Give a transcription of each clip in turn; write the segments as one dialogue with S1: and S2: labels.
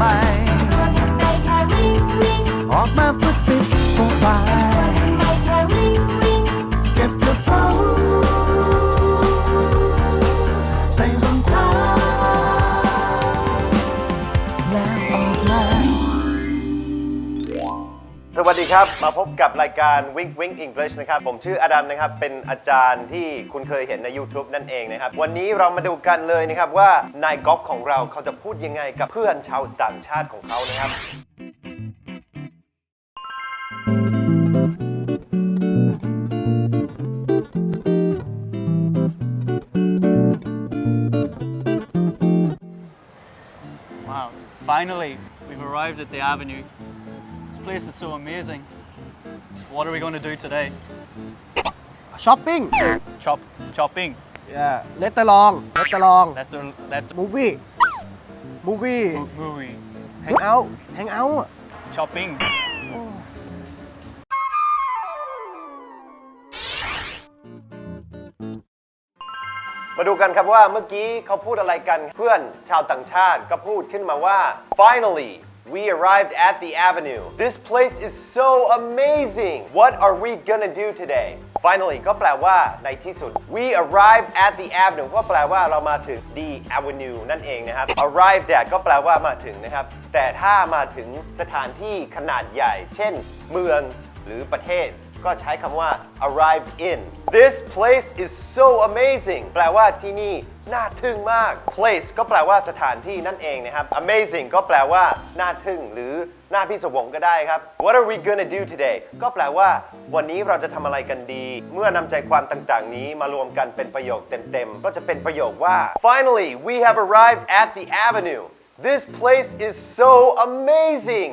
S1: โวั
S2: สดีครับ มาพบกับรายการ Wink Wink English นะครับ ผมชื่ออดัมนะครับ เป็นอาจารย์ที่คุณเคยเห็นใน YouTube นั่นเองนะครับ วันนี้เรามาดูกันเลยนะครับว่านายก๊อฟของเราเขาจะพูดยังไงกับเพื่อนชาวต่างชาติของเขานะครับ
S3: Wow, finally, we've arrived at the avenue. This place is so amazing. What are we going to do today?
S4: ช้อปปิ้ง
S3: Chop, chopping.
S4: เลตเตอร์ลองเลตเตอร์ลอง
S3: That's the that's the
S4: มูวี่มูวี่
S3: mo- movie.
S4: แฮงเอาท์แฮงเอาท์
S3: Chopping.
S2: มาดูกันครับว่าเมื่อกี้เขาพูดอะไรกัน เพื่อนชาวต่างชาติก็พูดขึ้นมาว่า finally we arrived at the avenue this place is so amazing what are we gonna do today finally ก็แปลว่าในที่สุด we arrived at the avenue ก็แปลว่าเรามาถึง the avenue นั่นเองนะครับ arrived at ก็แปลว่ามาถึงนะครับ แต่ถ้ามาถึงสถานที่ขนาดใหญ่ เช่น เมืองหรือประเทศ ก็ใช้คำว่า arrived in this place is so amazing แปลว่าที่นี่น่าทึ่งมาก place ก็แปลว่าสถานที่นั่นเองนะครับ amazing ก็แปลว่าน่าทึ่งหรือน่าพิศวงก็ได้ครับ what are we gonna do today ก็แปลว่า วันนี้เราจะทำอะไรกันดี เมื่อนำใจความต่างๆ นี้มารวมกันเป็นประโยคเต็มๆ ก็จะเป็นประโยคว่า finally we have arrived at the avenue this place is so amazing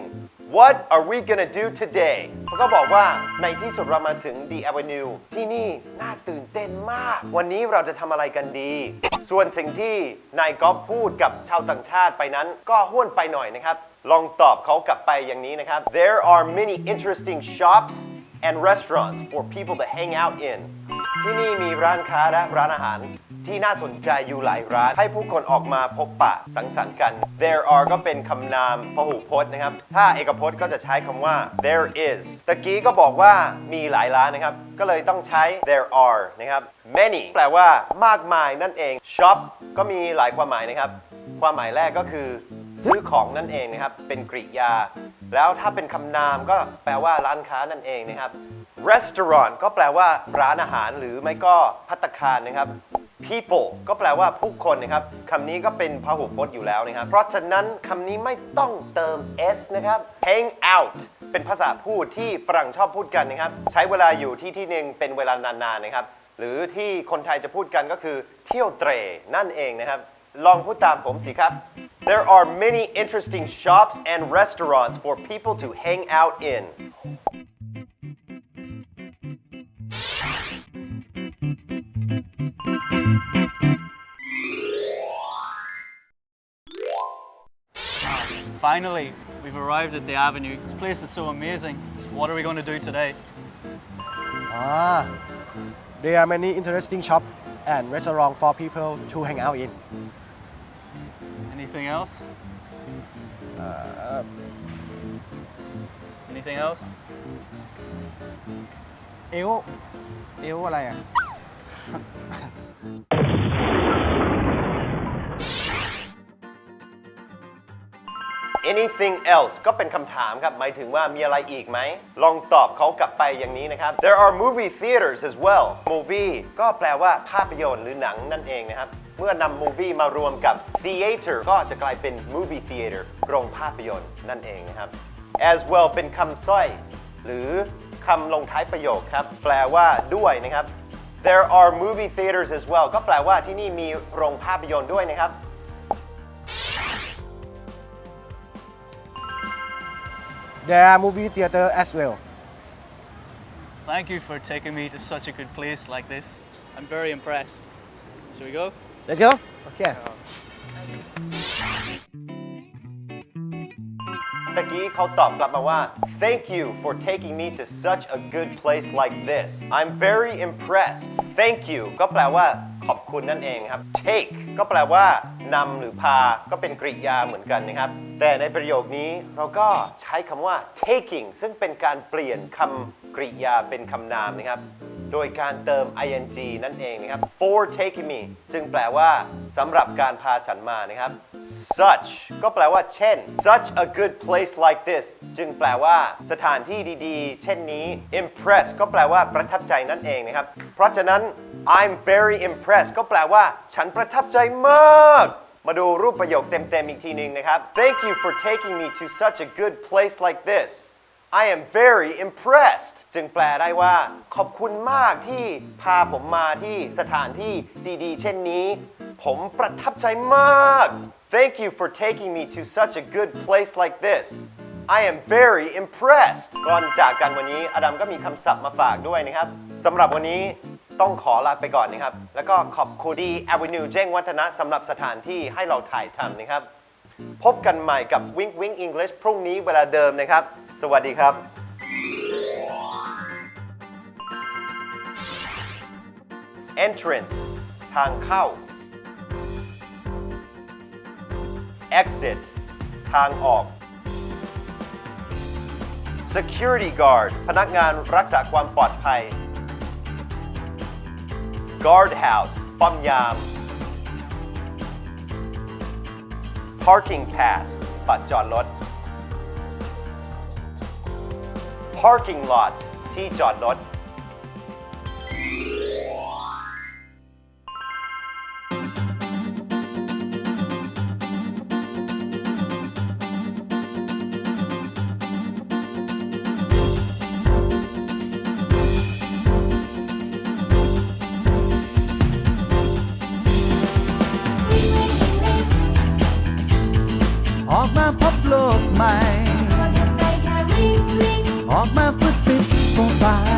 S2: What are we gonna do today เขาก็บอกว่าในที่สุดเรามาถึง The Avenue ที่นี่น่าตื่นเต้นมาก วันนี้เราจะทำอะไรกันดี ส่วนสิ่งที่นายก๊อฟพูดกับชาวต่างชาติไปนั้น ก็ห้วนไปหน่อยนะครับ ลองตอบเขากลับไปอย่างนี้นะครับ There are many interesting shops and restaurants for people to hang out in ที่นี่มีร้านค้าและร้านอาหาร ที่น่าสนใจอยู่หลายร้าน ให้ผู้คนออกมาพบปะสังสรรค์กัน there are ก็เป็นคำนามพหูพจน์นะครับ ถ้าเอกพจน์ก็จะใช้คำว่า there is ตะกี้ก็บอกว่ามีหลายร้านนะครับ ก็เลยต้องใช้ there are นะครับ many แปลว่ามากมายนั่นเอง shop ก็มีหลายความหมายนะครับ ความหมายแรกก็คือซื้อของนั่นเองนะครับ เป็นกริยา แล้วถ้าเป็นคำนามก็แปลว่าร้านค้านั่นเองนะครับ restaurant ก็แปลว่าร้านอาหารหรือไม่ก็พัตตาคารนะครับ people ก็แปลว่าผู้คนนะครับคำนี้ก็เป็นพหูพจน์อยู่แล้วนะครับ เพราะฉะนั้นคำนี้ไม่ต้องเติม s นะครับ hang out เป็นภาษาพูดที่ฝรั่งชอบพูดกันนะครับ ใช้เวลาอยู่ที่ที่หนึ่งเป็นเวลานานๆนะครับ หรือที่คนไทยจะพูดกันก็คือเที่ยวเตรนั่นเองนะครับ ลองพูดตามผมสิครับ There are many interesting shops and restaurants for people to hang out in
S3: Finally, we've arrived at the avenue. This place is so amazing. What are we going to do today?
S4: อ่า There are many interesting shop and restaurant for people to hang out in
S3: Anything else? Anything else?
S4: เอลเอลอะไรอ่ะ
S2: anything else ก็เป็นคำถามครับ หมายถึงว่ามีอะไรอีกไหม ลองตอบเขากลับไปอย่างนี้นะครับ there are movie theaters as well movie ก็แปลว่าภาพยนตร์หรือหนังนั่นเองนะครับ เมื่อนำ movie มารวมกับ theater ก็จะกลายเป็น movie theater โรงภาพยนตร์นั่นเองนะครับ as well เป็นคำสร้อย หรือคำลงท้ายประโยคครับ แปลว่าด้วยนะครับ There are movie theaters as well ก็แปลว่าที่นี่มีโรงภาพยนตร์ด้วยนะครับ
S4: There are movie theater as well.
S3: Thank you for taking me to such a good place like this. I'm very impressed. Shall we go?
S4: Let's go. Okay.
S2: ตะกี้เขาตอบกลับมาว่า Thank you for taking me to such a good place like this I'm very impressed Thank you ก็แปลว่า ขอบคุณนั่นเองครับ Take ก็แปลว่านำหรือพาก็เป็นกริยาเหมือนกันนะครับ แต่ในประโยคนี้เราก็ใช้คำว่า taking ซึ่งเป็นการเปลี่ยนคำกริยาเป็นคำนามนะครับ โดยการเติม ing นั่นเองนะครับ for taking me จึงแปลว่าสำหรับการพาฉันมานะครับ such ก็แปลว่าเช่น such a good place like this จึงแปลว่าสถานที่ดีๆ เช่นนี้ impress ก็แปลว่าประทับใจนั่นเองนะครับ เพราะฉะนั้น I'm very impressed ก็แปลว่า ฉันประทับใจมาก มาดูรูปประโยคเต็มๆอีกทีหนึ่งนะครับ Thank you for taking me to such a good place like this I am very impressed จึงแปลได้ว่า ขอบคุณมากที่พาผมมาที่สถานที่ดีๆ เช่นนี้ ผมประทับใจมาก Thank you for taking me to such a good place like this I am very impressed ก่อนจากกันวันนี้อดัมก็มีคำศัพท์มาฝากด้วยนะครับสำหรับวันนี้ ต้องขอลาไปก่อนนะครับ แล้วก็ขอบคุณดี Avenue แจ้งวัฒนะสำหรับสถานที่ให้เราถ่ายทำนะครับ พบกันใหม่กับ Wink Wink English พรุ่งนี้เวลาเดิมนะครับ สวัสดีครับ entrance ทางเข้า exit ทางออก security guard พนักงานรักษาความปลอดภัย guard house ป้อมยาม parking pass บัตรจอดรถ parking lot ที่จอดรถ paz.